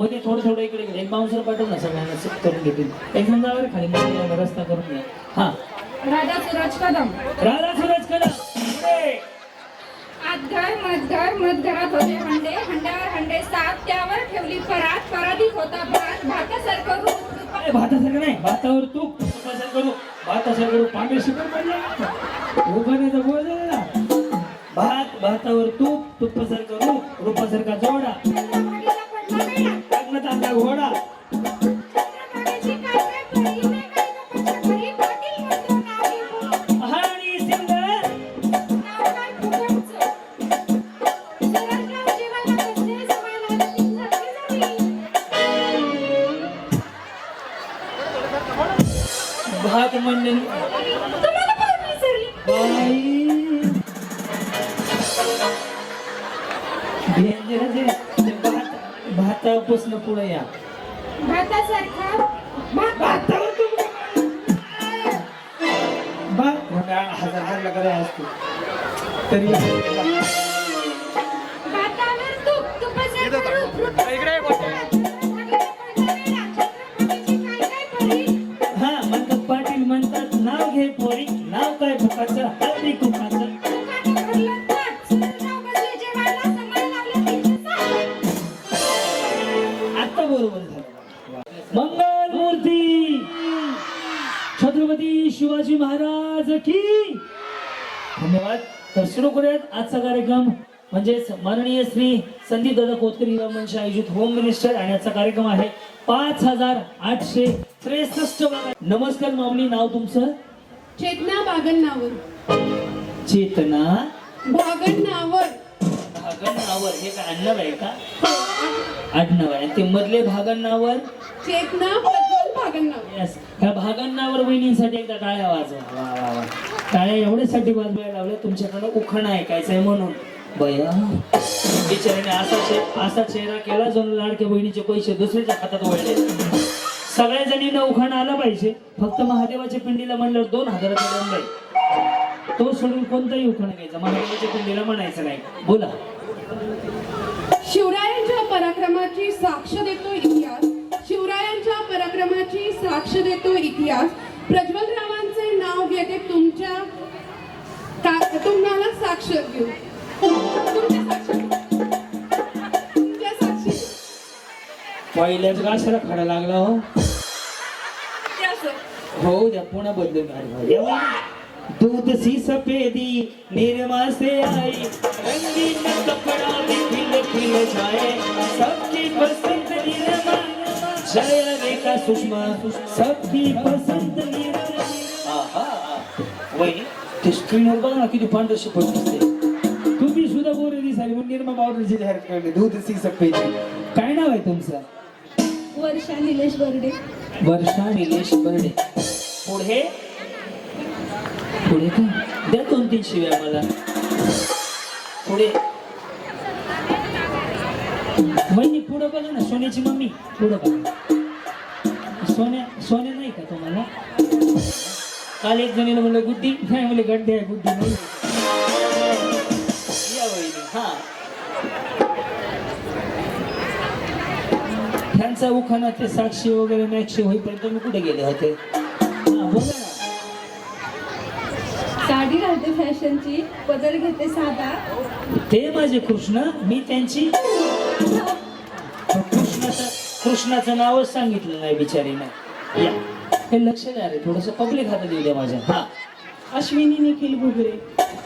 मध्ये थोडं थोडं इकडे इकडे. एक बाउन्सर पाठव ना सगळ्यांना करून घेतील. एक जण खाली मध्ये रस्ता करून घ्या हा. राधा सूरज कदम. राधा सूरज कदम. पुढे. आतघर मधघर मधघरात होते हंडे. हंड्यावर हंडे सात त्यावर ठेवली परात. परातीत होता भात भातासारखं रूप. अरे भातासारखं नाही. भातावर तू तुपासारखं करू भातासारखं करू पांढरे शिकून पडले. उभारण्याचा बोल झाला ना. भात भातावर तूप. तुपासारखं रूप. रूपासारखा जोडा. आणला घोडा. चंद्रभागेची काय भातापासून पुढे या. भातासारखा भातावर भात हजार करायला असतो तरी भातावर तूप, हा म्हणतात पाटील म्हणतात नाव घे पोरी नाव काय फुकाचं हळदी कुकाचं. की धन्यवाद. तर सुरू करूयात. आजचा कार्यक्रम म्हणजेच माननीय श्री संदीप दादा कोतकरी युवा मंच आयोजित होम मिनिस्टर आणि आजचा कार्यक्रम आहे पाच हजार आठशे त्रेसष्ट नमस्कार माऊली नाव तुमचं? चेतना बागन्नावर. चेतना? बागन्नावर. भागणनावर हे काय आडनाव आहे का? आडनाव. आहे. ते मधले भागणनावर चेतना ह्या भागांनावर वहिनींसाठी एकदा टाळ्या वाजवा. वा वा वा. टाळ्या एवढ्यासाठी वाजवायला लावल्या तुमच्याकडं उखाणा ऐकायचं आहे म्हणून. बया. बिचाऱ्याने असा असा चेहरा केला जणू लाडक्या बहिणीचे पैसे दुसऱ्याच्या हातात वळले सगळ्या जणींना उखाणा आला पाहिजे. फक्त महादेवाच्या पिंडीला म्हणल्यावर दोन हजाराचा दंड आहे. तो सोडून कोणताही उखाणा घ्यायचा. महादेवाच्या पिंडीला म्हणायचं नाही. बोला. शिवरायांच्या पराक्रमाची साक्ष देतो इतिहास शिवरायांच्या पराक्रमाची साक्ष देतो इतिहास. प्रज्वल रावांचे नाव घेते तुमच्या का- तुम्हाला साक्ष साक्षी पहिल्याच गाशाला खडा लागला हो. हो द्या पुन्हा बदलून. दूध सी सफेदी निरमा से आई. रंगीन कपड़ा भी खिल खिल जाए सबकी पसंद निरमा जय रेखा सुषमा सबकी पसंद निरमा आहा वहिनी ते स्क्रीनवर बघा ना किती पांढर शिपट दिसते. तुम्ही सुद्धा बोरे दिसाली म्हणून निरमा पावडरची जाहिरात करते दूध सी सफेदी काय नाव आहे तुमचं? वर्षा निलेश बर्डे. वर्षा निलेश बर्डे. पुढे? पुढे काय द्या दोन तीन शिव्या मला. पुढे? वहिनी पुढे बघा ना सोन्याची मम्मी पुढे बघा. सोन्या सोन्या नाही का तुम्हाला? काल एक जणीला म्हणलं गुड्डी नाही म्हणले गड्डे आहे गुड्डी नाही. या वहिनी हा. त्यांचा उखाणा ते साक्षी वगैरे मॅक्शी होईपर्यंत मी कुठे गेले होते? हा बोला ना. साडी घालते फॅशनची पदर घेते साधा. ते माझे कृष्ण मी त्यांची कृष्णाचं नावच सांगितलं नाही बिचारीनं. या. हे लक्ष द्या रे थोडस पब्लिक हातात येऊ द्या माझ्या. हा. अश्विनी निखिल घुगरे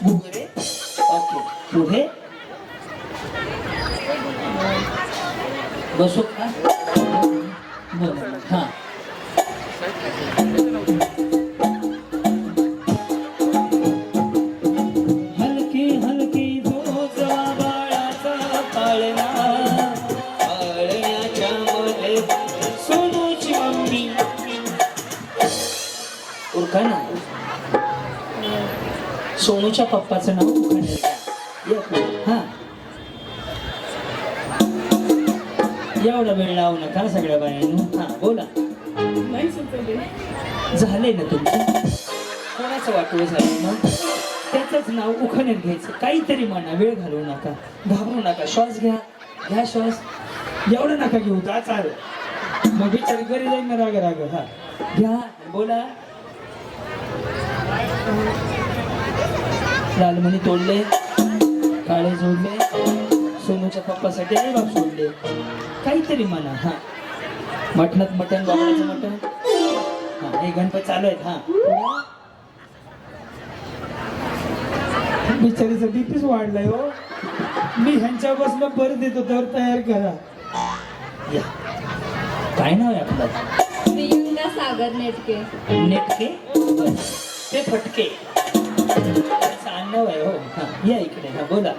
घुगरे ओके पुढे बसू का? बरं. हा. सोनूच्या पप्पाचं नाव उखाणे हा. एवढा वेळ लावू नका सगळ्या बायांनो हा बोला. झाले ना तुमचं? कोणाचं वाटलं झालं मग त्याचंच नाव उखाण्यात घ्यायचं. काहीतरी म्हणा वेळ घालवू नका. घाबरू नका. श्वास घ्या. घ्या श्वास. एवढं नका घेऊ. जा चाल. मग बिचारी घरी जाईल ना राग राग हा. घ्या. बोला. लालमणी तोडले. काळे जोडले. सोनूच्या पप्पासाठी आई बाप सोडले. काहीतरी म्हणा हा. मटणात मटण बाबळाचं मटण. हा हे गणपती चालू आहेत हा. बिचारीचा बीपीच वाढलाय हो. मी ह्यांच्या बसला परत देतो तर तयार करा. या. काय नाव आहे आपलं? प्रियंका सागर नेटके. नेटके? बरं. ते फटके. आडनाव आहे हो. हा या इकडे हा बोला.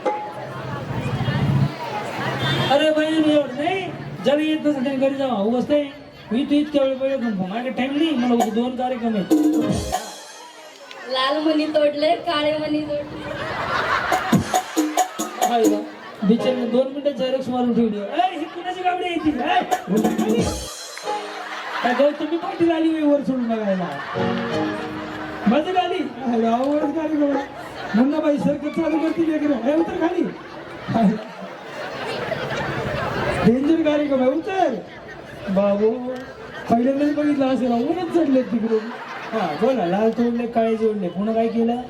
अरे एवढं नाही. जरा येत नसेल घरी जावा. उगाच नाही मी तू इतक्या वेळ वेळ घेऊन माझ्या टाइम नाही मला उद्या दोन कार्यक्रम आहेत. लाल मणी तोडले काळे मणी तोडले. हाय बा. बिचारीने दोन मिनिटं झेरॉक्स मारून ठेवली. अय, ही कुणाची गावडी आहे ती? अय, खाली. काय गौतमी पाटील आली वर सोडून बघायला? माझं गाडी? गावावरच गाडी बघा मुन्ना बाई सरकत चालू करतील लेकरं. उतर खाली. डेंजर कार्यक्रम आहे उतर. बाबू पहिल्यांदाच बघितलं असेल. ऊनच चढले तिकडून. हा बोला लाल तोडले काळे जोडले. पुन्हा काय केलं?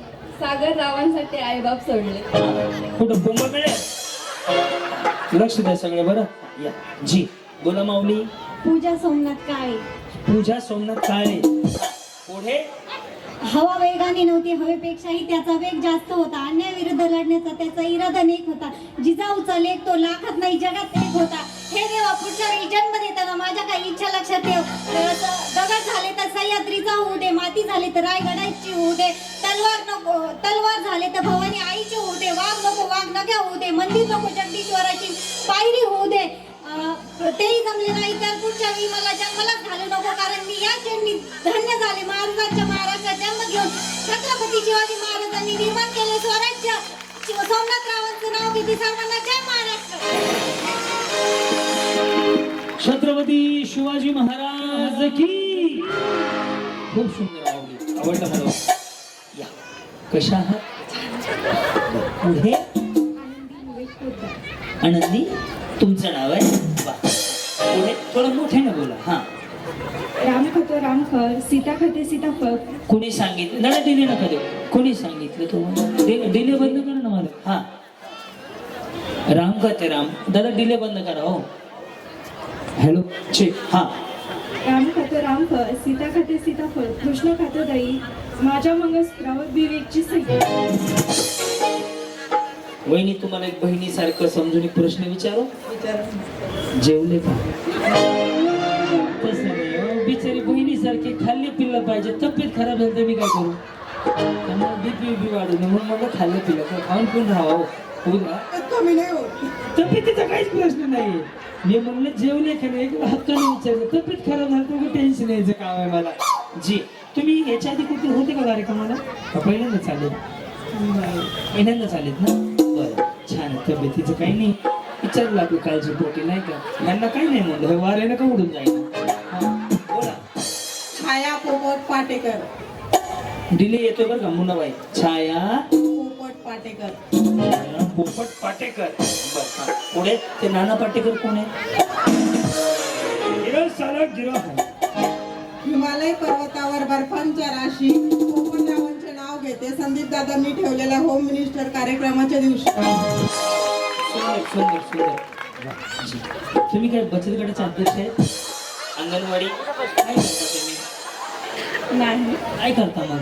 सागर रावांसाठी आईबाप सोडले. कुठं बोंब मिळेल लक्ष द्या सगळे बरं. या. जी. बोला माऊली. पूजा सोमनाथ काळे. पूजा सोमनाथ काळे. पुढे? हवा वेगाने नव्हती हवेपेक्षाही त्याचा वेग जास्त होता. अन्यायाविरुद्ध लढण्याचा त्याचा इरादा नेक होता. जिजाऊचा लेख तो लाखात नाही जगात एक होता. हे देवा पुढच्या वेळी जन्म देताना माझ्या काही इच्छा लक्षात ठेव. दगड झाले तर सह्याद्रीचा होऊ दे माती झाली तर रायगडाची होऊ दे तलवार नको तलवार झाले तर भवानी आईची होऊ दे वाघ नको वाघ नक्या होऊ दे मंदिर नको जगदीश्वराची पायरी होऊ दे तेही जमले नाही तर पुढच्या वेळी मला जन्मालाच घालू नको कारण मी या जन्मी धन्य झाले. महाराजांच्या महाराष्ट्रात जन्म घेऊन छत्रपती शिवाजी महाराजांनी निर्माण केले स्वराज्य. सोमनाथ रावांचं नाव किती सर्वांना जय महाराष्ट्र. छत्रपती शिवाजी महाराज की. खूप सुंदर आवडली. आवडलं मला. या. कशा आहात? पुढे. आनंदी. तुमचं नाव आहे? पुढे थोडं मोठ्यानं बोला. हा. राम खातो राम खर सीता खाते सीताफळ. कोणी सांगितलं? दादा डिले नका देऊ. कोणी सांगितलं तुम्हाला? डि- डिले बंद करा ना मला हा. राम करते राम. दादा डिले बंद करा हो. हॅलो चे हा. राम खातो राम फळ सीता खाते सीताफळ कृष्ण खातो दही माझ्या मंगळसूत्रावर विवेकची सही वहिनी तुम्हाला एक बहिणीसारखं समजून एक प्रश्न विचारू? जेवले का? तसं नाही हो. बिचारी बहिणीसारखी खाल्ले पिल्लं पाहिजे. तब्येत खराब झाली तर मी काय करू? त्यामुळे बीपी वाढू नये म्हणून मला खाल्लं पिल्लं. तर खाऊन पिऊन राहावं होईल का? तब्येतीचा काहीच प्रश्न नाही. मी म्हणलं जेवले का नाही? एक हक्काने विचारलं तब्येत खराब झाली तर टेन्शन यायचं काम आहे मला. जी तुम्ही याच्या आधी कुठे होते का कार्यक्रमाला? का पहिल्यांदा चालेल पहिल्यांदा चालेल ना? छान आहे. तब्येतीचं काही नाही. विचारलं आपली काळजी पोटी नाही का? यांना काही नाही म्हणलं. हे वाऱ्यानं का उडून जाईल? हा, बोला. छाया पोपट पाटेकर. डिले येतोय बरं का मुन्नाबाई छाया पोपट पाटेकर. पोपट पाटेकर. बरं हा. पुढे ते नाना पाटेकर कोण आहे? गिरं साला गिरं आहे. हिमालय पर्वतावर बर्फांच्या राशी घेते. संदीप दादांनी ठेवलेल्या होम मिनिस्टर कार्यक्रमाच्या दिवशी. तुम्ही काय बचत गटाचे अध्यक्ष आहेत? अंगणवाडी? काय करता तुम्ही? नाही. काय करता मग?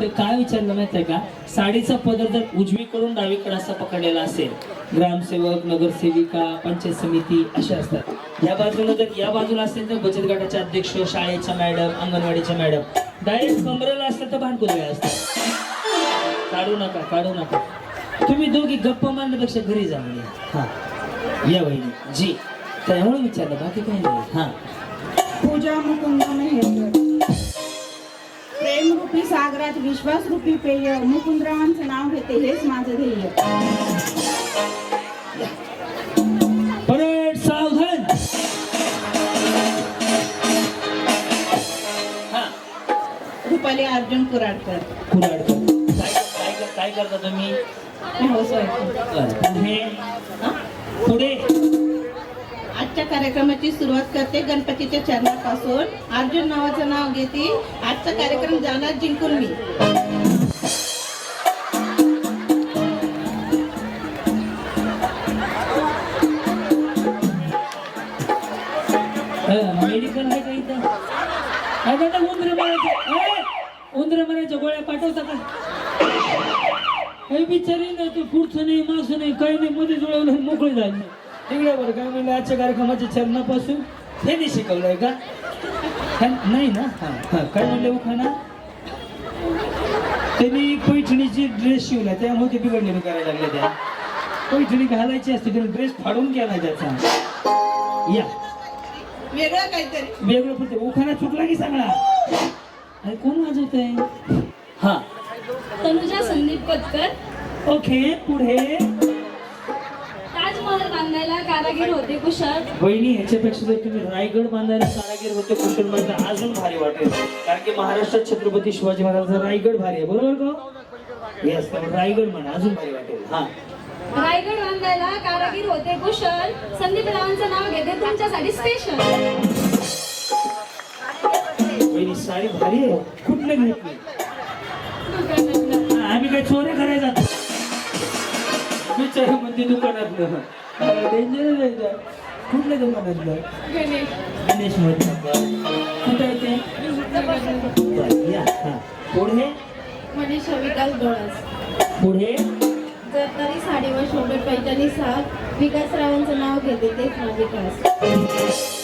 तर काय विचारलं माहीत आहे का? साडीचा पदर जर उजवीकडून डावीकडे असा पकडलेला असेल ग्रामसेवक नगरसेविका पंचायत समिती अशा असतात. या बाजूला जर या बाजूला असेल तर बचत गटाचे अध्यक्ष शाळेच्या मॅडम अंगणवाडीच्या मॅडम डायरेक्ट कमरेला असतात तर भांडकुदळे असतात काढू नका काढू नका. तुम्ही दोघी गप्पा मारण्यापेक्षा घरी जा म्हणे. हा. या बहिणी जी. त्यामुळे विचारलं बाकी काही नाही. हा. पूजा मुकुंद मेहेकर प्रेमरूपी सागरात विश्वासरूपी पेय मुकुंदरावांचं नाव घेते हेच माझं ध्येय. रुपाली अर्जुन कुराडकर. कुऱ्हाडकर काय काय काय करता तुम्ही? पुढे पुढे? आजच्या कार्यक्रमाची सुरुवात करते गणपतीच्या चरणापासून. अर्जुन नावाचं नाव घेते. आजचा कार्यक्रम जाणार जिंकून मी. मेडिकल आहे का इथं? काय उंदरे गोळ्या पाठवता का काही बिचारी नाही ते पुढचं नाही मागचं नाही काही नाही मध्ये जुळवलं मोकळे झाले. तिकडे बरं काय म्हणलं आजच्या कार्यक्रमाच्या चरणापासून हे नाही शिकवलंय का? नाही ना? हा हा. काय म्हणले उखाना त्यांनी पैठणीची ड्रेस शिवला त्यामुळे ते बिघडलेलं करायला लागले त्या. पैठणी घालायची असते त्याला ड्रेस फाडून गेला त्याचा. या. वेगळं काहीतरी. वेगळं पण ते उखाणा चुकला की सगळा. अरे कोण वाजवत आहे हा. तनुजा संदीप पत्कर ओके पुढे. ताजमहल बांधायला कारागीर होते कुशल. बहिणी ह्याच्यापेक्षा जर तुम्ही रायगड बांधायला कारागीर होते कुशल म्हणजे अजून भारी वाटेल. कारण की महाराष्ट्रात छत्रपती शिवाजी महाराजांचा रायगड भारी आहे बरोबर का? येस त्यामुळे रायगड म्हणा अजून भारी वाटेल. हा. रायगड बांधायला कारागीर होते कुशल. संदीप रावांचं नाव घेते तुमच्यासाठी स्पेशल साडी भारी आहे. कुठले घेतली? हा, आम्ही काय चोऱ्या करायला जातो. विचार म्हणते दुकानातलं डेंजर आहे का? कुठल्या दुकानातलं? गणेशमध्ये कुठं आहे ते? बरं, या. हा. पुढे? मनीषा विकास डोळस पुढे? जर तरी साडीवर शोभे पैठणी साथ विकासरावांचं नाव घेते तेच माझे क्लास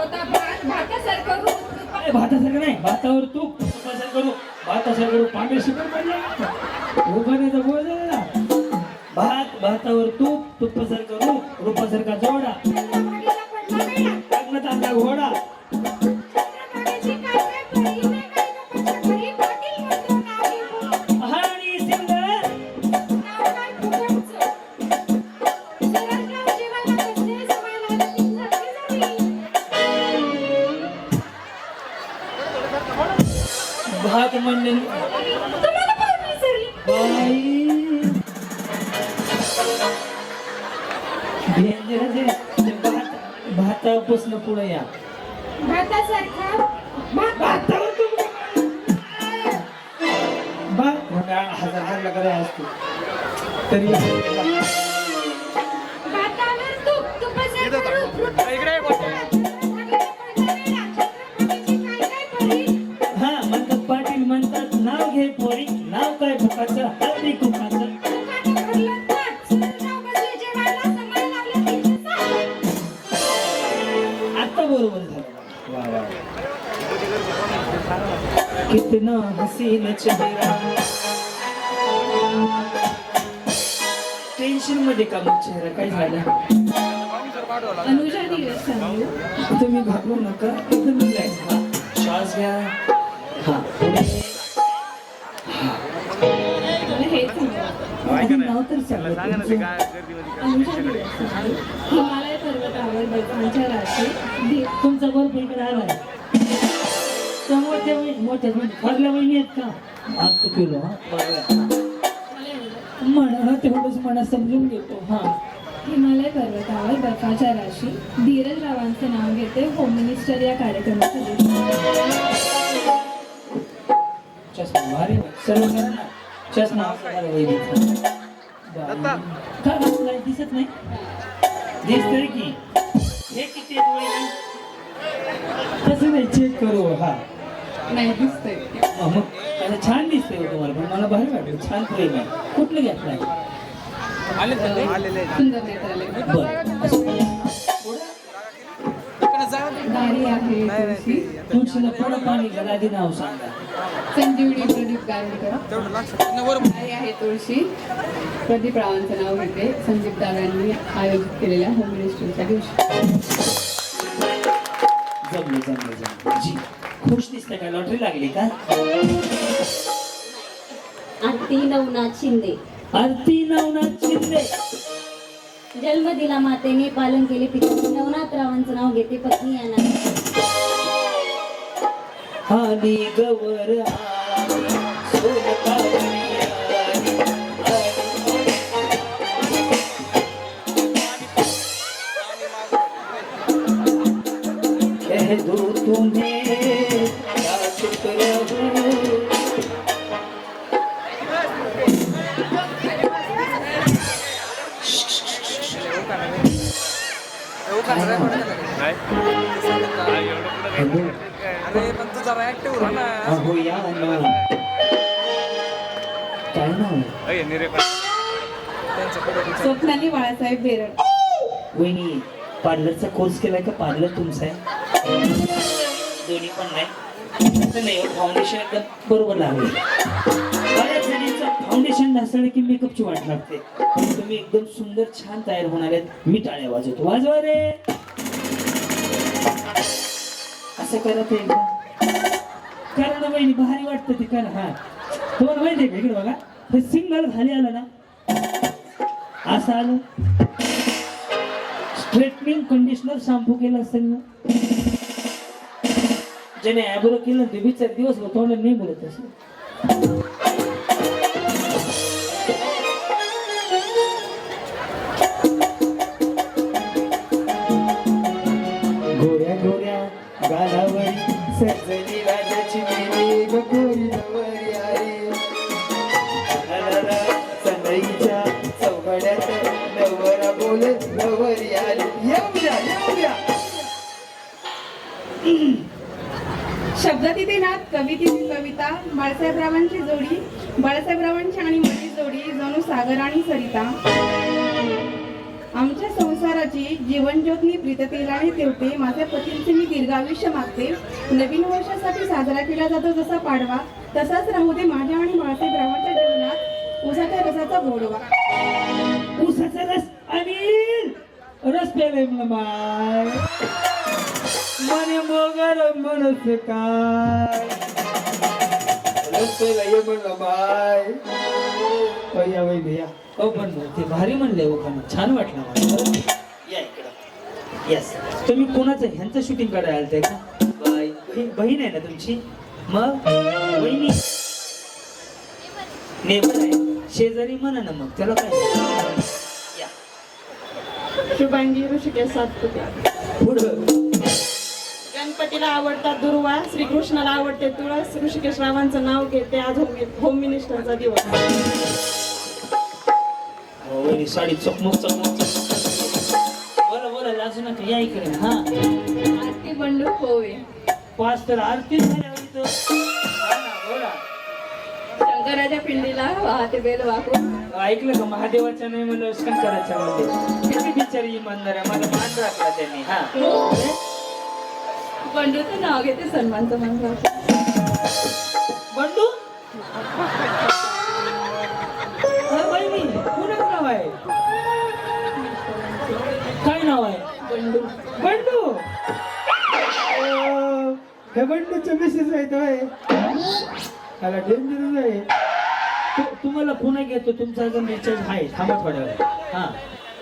होता भात भातासारखं रूप अरे भातासारखं नाही. भातावर तूप तुपासारखं रूप भातासारखं रूप पांढरे शिकून गोळ भात भातावर तूप तुपासारखं रूप रूपासारखा जोडा. भातापासून पुढे या. भातासारखा भातावर हजार करायला असतो तरी हा म्हणतात पाटील म्हणतात नाव घे पोरी नाव काय भुकाचं हळदी कुकाचं. कितना हसीन चेहरा। टेन्शनमध्ये का मग चेहरा? काय झालं? तुम्ही घाबरू नका. एकदम रिलॅक्स हा श्वास घ्या. हा. नाव तर सांगा तुमचं. राशी. इकडे आलाय त्यामुळे ते वही- मोठ्या म्हणजे वहिनी आहेत का? तो किलो हा? तेवढंच म्हणा समजून घेतो हा. हिमालय पर्वतावर बर्फाच्या राशी धीरज रावांचं नाव घेते होम मिनिस्टर या कार्यक्रमाच्या दिसत नाही? दिसतंय की. हे किती तसं नाही चेक करू हा. नाही दिसतंय. हा, मग आता छान दिसतंय हो तुम्हाला पण मला भारी वाटलं. छान प्रेम आहे. कुठलं घेतलाय सुंदर नेत्रालय बरं. असं. आहे तुळशी. तुळशीला थोडं पाणी घाला आधी नाव सांगा. संजीवनी प्रदीप आहे तुळशी. प्रदीप रावांचं नाव घेते. संदीप दादांनी आयोजित केलेल्या होम मिनिस्टरच्या दिवशी. जमलं जमलं जमलं. जी. खुश दिसते का? लॉटरी लागली का? आरती नवनाथ शिंदे. आरती नवनाथ शिंदे. जन्म दिला मातेने पालन केले पिता. नवनाथ रावांचं नाव घेते पत्नी यांना. हानी गवर तुम्हें अहो या ना. काय नाव आहे? स्वप्नाली बाळासाहेब बेरड वहिनी पार्लरचा कोर्स केलाय का? पार्लर तुमचा आहे? दोन्ही पण नाही. असं नाही फाउंडेशन एकदम बरोबर लागले. बऱ्याच जणींचं फाउंडेशन नसलं की मेकअपची वाट लागते. पण तुम्ही एकदम सुंदर छान तयार होणार आहेत. मी टाळ्या वाजवतो. वाजवा रे! असं करत आहे. कारण बहिणी भारी वाटतं ते कारण हा. तुम्हाला माहिती आहे इकडे बघा. हे सिंगल खाली आलं ना. असं आलं. स्ट्रेटनिंग कंडिशनर शॅम्पू केलं असेल ना. ज्याने ॲब्रो केलं ते विचार दिवस होतो नाही बोलत असं शब्द नवरा नाथ नवरी आली. येऊ द्या येऊ द्या. शब्दतिथीनाथ कविता बाळासाहेबरावांची जोडी बाळासाहेबरावांची आणि माझी जोडी जणू सागर आणि सरिता. आमच्या संसाराची जीवनज्योतनी प्रीततेलाने ठेवते माझ्या पतींचे मी दीर्घायुष्य मागते. नवीन वर्षासाठी साजरा केला जातो जसा पाडवा तसाच राहू दे माझ्या आणि बाळासाहेबरावांच्या उसाच्या रसाचा गोडवा. उसाचा रस अनिल रस प्याले माय. मने मोगर मनस काय. रस प्यायला म्हणलं माय. या वै भैया हो पण ते भारी म्हणले हो पण छान वाटलं मला. या इकडं. येस तुम्ही कोणाचं ह्यांचं शूटिंग करायला आलते का? बाई बहीण- आहे ना तुमची? मग? बहिणी नेबर आहे. शेजारी म्हणा ना मग त्याला काय? या. शुभांगी ऋषिकेश सातपुते. पुढं. गणपतीला आवडतात दुर्वा श्रीकृष्णाला आवडते तुळस ऋषिकेश रावांचं नाव घेते आज होम होम मिनिस्टरचा दिवस. हो वहिनी साडी चकमक चकमक चकमक. बोला बोला लाजू नका या इकडे हा. आरती बंडू पोवे पाच तर आरती झाल्या हो इथं. हा ना, बोला. शंकराच्या पिंडीला वाहते बेल वाकून. ऐकलं का? महादेवाच्या नाही म्हणलं शंकराच्या मध्ये किती बिचारी इमानदार आहे. माझा मान राखला त्यांनी. हा. बंडूचं नाव घेते सन्मानचं मान राहतो बंडू? अरे बाई मी कुणाचं नाव आहे? काय नाव आहे? बंडू. बंडू? अं, हे बंडूचे मिसेस आहेत होय त्याला डेंजरच आहे. तु- तुम्हाला पुन्हा घेतो तुमचा अजून रिचार्ज आहे. थांबा थोड्या वेळ हा.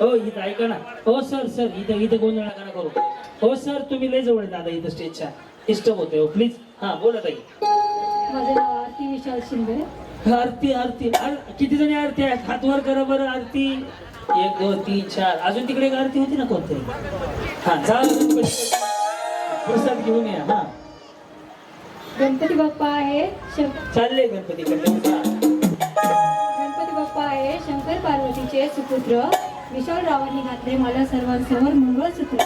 हो इथं ऐका ना. हो सर सर इथं इथं गोंधळ नका ना करू. हो सर तुम्ही लय जवळ दादा इथं स्टेजच्या डिस्टर्ब होते हो प्लीज हा बोला ताई. माझं नाव आरती विशाल शिंदे. आरती आरती. आर- किती जणी आरती आहेत? हात वर करा बरं आरती. एक दोन तीन चार. अजून तिकडे एक आरती होती ना कोणतरी? हा जा. प्रसाद घेऊन या हा. गणपती बाप्पा आहे चालले गणपती गणपती बाप्पा आहे शंकर पार्वतीचे सुपुत्र. विशाल रावांनी घातले मला सर्वांसमोर मंगळसूत्र.